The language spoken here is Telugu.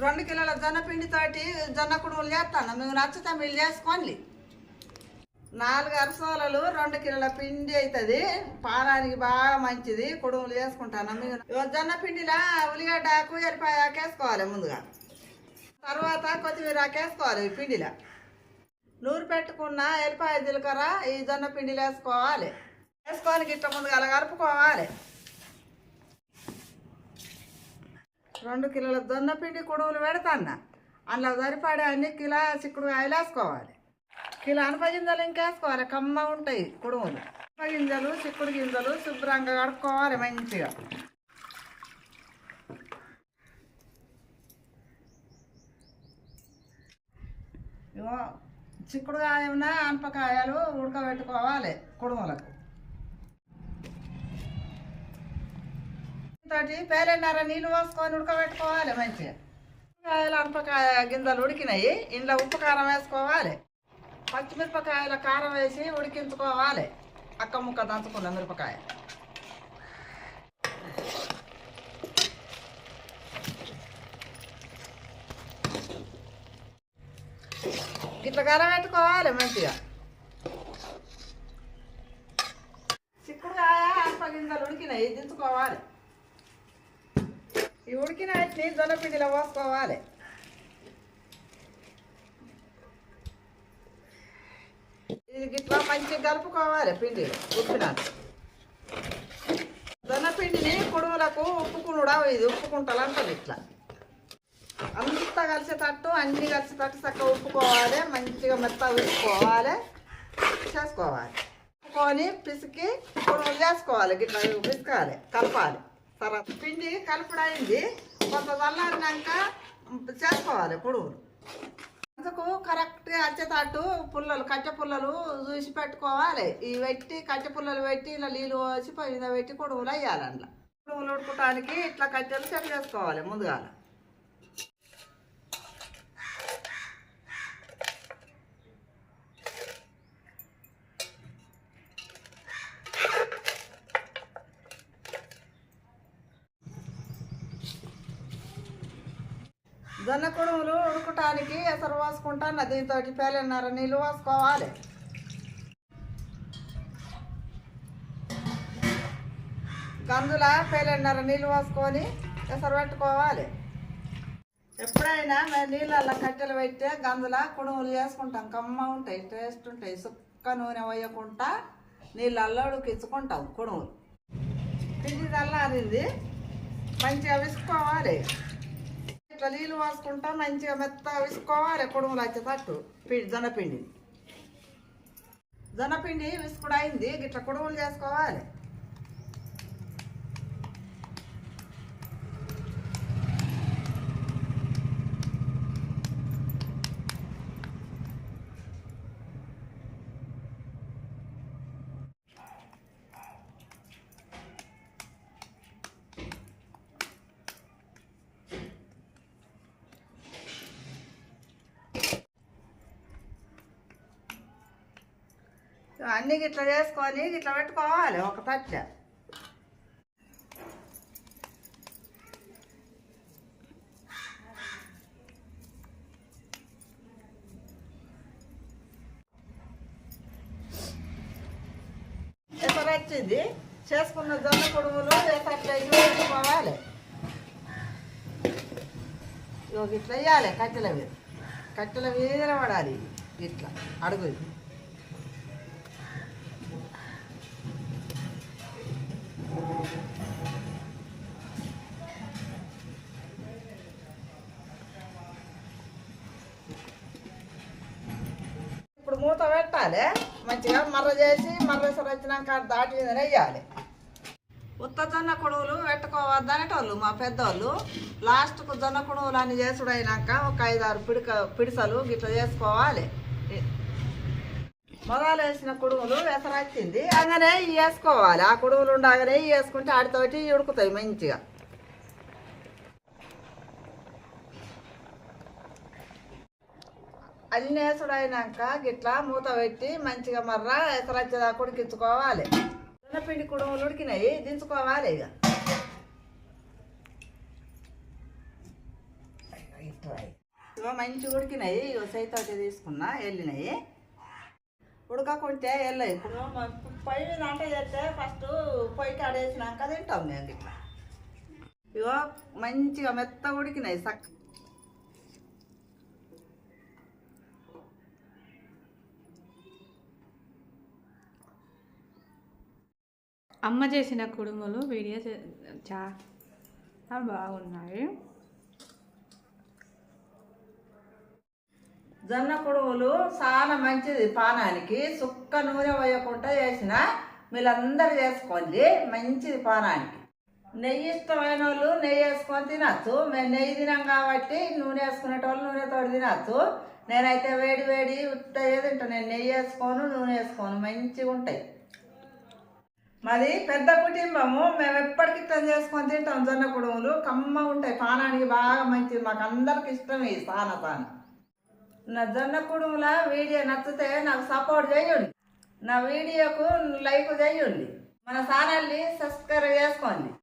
రెండు కిలోల జొన్న పిండితోటి జొన్న కుడుములు చేస్తాను. మేము నచ్చితే మీరు చేసుకోండి. నాలుగు అరసోలలు రెండు కిలోల పిండి అవుతుంది పాలానికి బాగా మంచిది. కుడుములు చేసుకుంటాను. మీరు జొన్న పిండిలా ఉల్లిగడ్డ కూజరిపాయ వేసుకోవాలి ముందుగా. తర్వాత కొత్తిమీర కేసుకోవాలి ఈ పిండిలో. నూరు పెట్టుకున్న ఎల్లిపాయ జీలకర్ర ఈ జొన్న పిండిలో వేసుకోవాలి వేసుకొని గిట్ట ముందుగా అలా కలుపుకోవాలి. రెండు కిలోల జొన్న పిండి కుడుములు పెడతాన్న. అందులో సరిపడే అన్ని కిలో చిక్కుడు కాయలు వేసుకోవాలి కిలో అనప గింజలు ఇంకేసుకోవాలి కమ్మ ఉంటాయి కుడుములు. అనప గింజలు చిక్కుడు గింజలు శుభ్రంగా కడుక్కోవాలి మంచిగా. చిక్కుడుకాయ ఉన్న అనపకాయలు ఉడకబెట్టుకోవాలి కుడుములకు. తోటి పేలన్నర నీళ్ళు పోసుకొని ఉడకబెట్టుకోవాలి మంచిగా. కాయలు అనపకాయ గింజలు ఉడికినాయి ఇంట్లో ఉప్పు కారం వేసుకోవాలి. పచ్చిమిరపకాయల కారం వేసి ఉడికించుకోవాలి. అక్క ముక్క దంచుకున్న మిరపకాయ. ఇట్లా కారం పెట్టుకోవాలి మంచిగా. చిక్కుడుకాయ అనప గింజలు ఉడికినాయి దించుకోవాలి. ఈ ఉడికిన వాటిని జొన్నపిండిలో పోసుకోవాలి? ఇది గిట్లా మంచిగా కలుపుకోవాలి పిండి ఉప్పినాలు జొన్నపిండిని కుడుములకు ఉప్పుకునుడా ఇది ఉప్పుకుంటలు అంటారు ఇట్లా. అంతా కలిసేటట్టు అన్ని కలిసేటట్టు చక్కగా ఉప్పుకోవాలి మంచిగా మెత్తగా ఉప్పుకోవాలి చేసుకోవాలి. ఉప్పుకొని పిసికి కుడుములు చేసుకోవాలి గిట్లా పిసకాలి కలపాలి. తర్వాత పిండి కలుపుడైంది. కొంత చల్లారినాక చేసుకోవాలి పొడుగులు అందుకు కరెక్ట్గా వచ్చేటట్టు పుల్లలు కట్టె పుల్లలు చూసి పెట్టుకోవాలి. ఇవి పెట్టి కట్టె పుల్లలు పెట్టి ఇలా నీళ్ళు పోసి మీద పెట్టి కుడుములు వేయాలి అందులో. కుడుములు ఉడుకోవడానికి ఇట్లా కట్టెలు సెట్ చేసుకోవాలి ముందుగా జొన్న కుడుములు ఉడకటానికి ఎసరు వాసుకుంటాను దీంతో పేలన్నర? నీళ్ళు పోసుకోవాలి గందుల పేలన్నర? నీళ్ళు పోసుకొని ఎసరు పెట్టుకోవాలి ఎప్పుడైనా మేము నీళ్ళల్లో కట్టెలు పెట్టే గందుల కుడుములు చేసుకుంటాం. కమ్మ ఉంటాయి టేస్ట్ ఉంటాయి. సుక్క నూనె వేయకుండా నీళ్ళల్లో ఉడికించుకుంటాం కుడుములు. పిండి చల్లారింది మంచిగా విసుకోవాలి ఇట్లా నీళ్ళు వాసుకుంటా మంచిగా మెత్త విసుకోవాలి కుడుములు వచ్చేటట్టు పిండి జొన్నపిండి. జొన్నపిండి విసుకుడు అయింది ఇట్లా కుడుములు చేసుకోవాలి. అన్ని గిట్లా చేసుకొని ఇట్లా పెట్టుకోవాలి ఒక తట్ట వచ్చింది చేసుకున్న జొన్న పొడుగులు ఎసట్లా వేసుకోవాలి ఇట్లా వేయాలి కట్టెల మీద. కట్టెల మీద పడాలి ఇట్లా అడుగు ఇప్పుడు మూత పెట్టాలి. మంచిగా మర్ర చేసి మర్ర ఎసరు వచ్చినాక దాటి మీద వేయాలి ఉత్త జొన్న కొడువులు పెట్టుకోవద్దనేటోళ్ళు మా పెద్దోళ్ళు. లాస్ట్కు జొన్న కొడువులు అన్ని చేసుడు అయినాక ఒక ఐదారు పిడిక పిడిసలు గిట్ల చేసుకోవాలి. మొదలు వేసిన కుడుములు ఎసరొచ్చింది అలానే వేసుకోవాలి ఆ కుడుములు ఉండగానే వేసుకుంటే ఆడితోటి ఉడుకుతాయి మంచిగా. అల్లినేసుడు అయినాక గిట్లా మూత పెట్టి మంచిగా మర్ర ఎసరు వచ్చేదాకా ఉడికించుకోవాలి. పిండి కుడుములు ఉడికినాయి. దించుకోవాలి ఇక. ఇగో మంచి ఉడికినాయి. ఇగో సైతోటి తీసుకున్నా వెళ్ళినాయి. ఉడకకుంటే వెళ్ళాయి ఇప్పుడు పొయ్యి మీద వంట చేస్తే ఫస్ట్ పొయ్యి కాడేసినాక తింటాం మేము ఇట్లా ఇగో మంచిగా మెత్త ఉడికినాయి సక్ అమ్మ చేసిన కుడుములు వీడియో చే- చాలా బాగున్నాయి. జొన్న కుడుములు చాలా మంచిది పానానికి. సుక్క నూనె పోయకుండా చేసిన మీరందరూ చేసుకోండి మంచిది పానానికి. నెయ్యి ఇష్టమైన వాళ్ళు నెయ్యి వేసుకొని తినచ్చు. మేము నెయ్యి తినాం కాబట్టి నూనె వేసుకునేటోళ్ళు నూనెతో తినచ్చు. నేనైతే వేడి వేడి ఉత్తయ్యే తింటాను నేను నెయ్యి వేసుకోను నూనె వేసుకోను. మంచిగా ఉంటాయి. మాది పెద్ద కుటుంబము. మేము ఎప్పటికి ఇట్లా చేసుకొని తింటాం జొన్న కుడుములు కమ్మ ఉంటాయి. పానానికి బాగా మంచిది. మాకు అందరికి ఇష్టం ఈ సాన సాన. నా జొన్న కుడుముల వీడియో నచ్చితే నాకు సపోర్ట్ చేయండి. నా వీడియోకు లైక్ చేయండి. మన ఛానల్ని సబ్స్క్రైబ్ చేసుకోండి.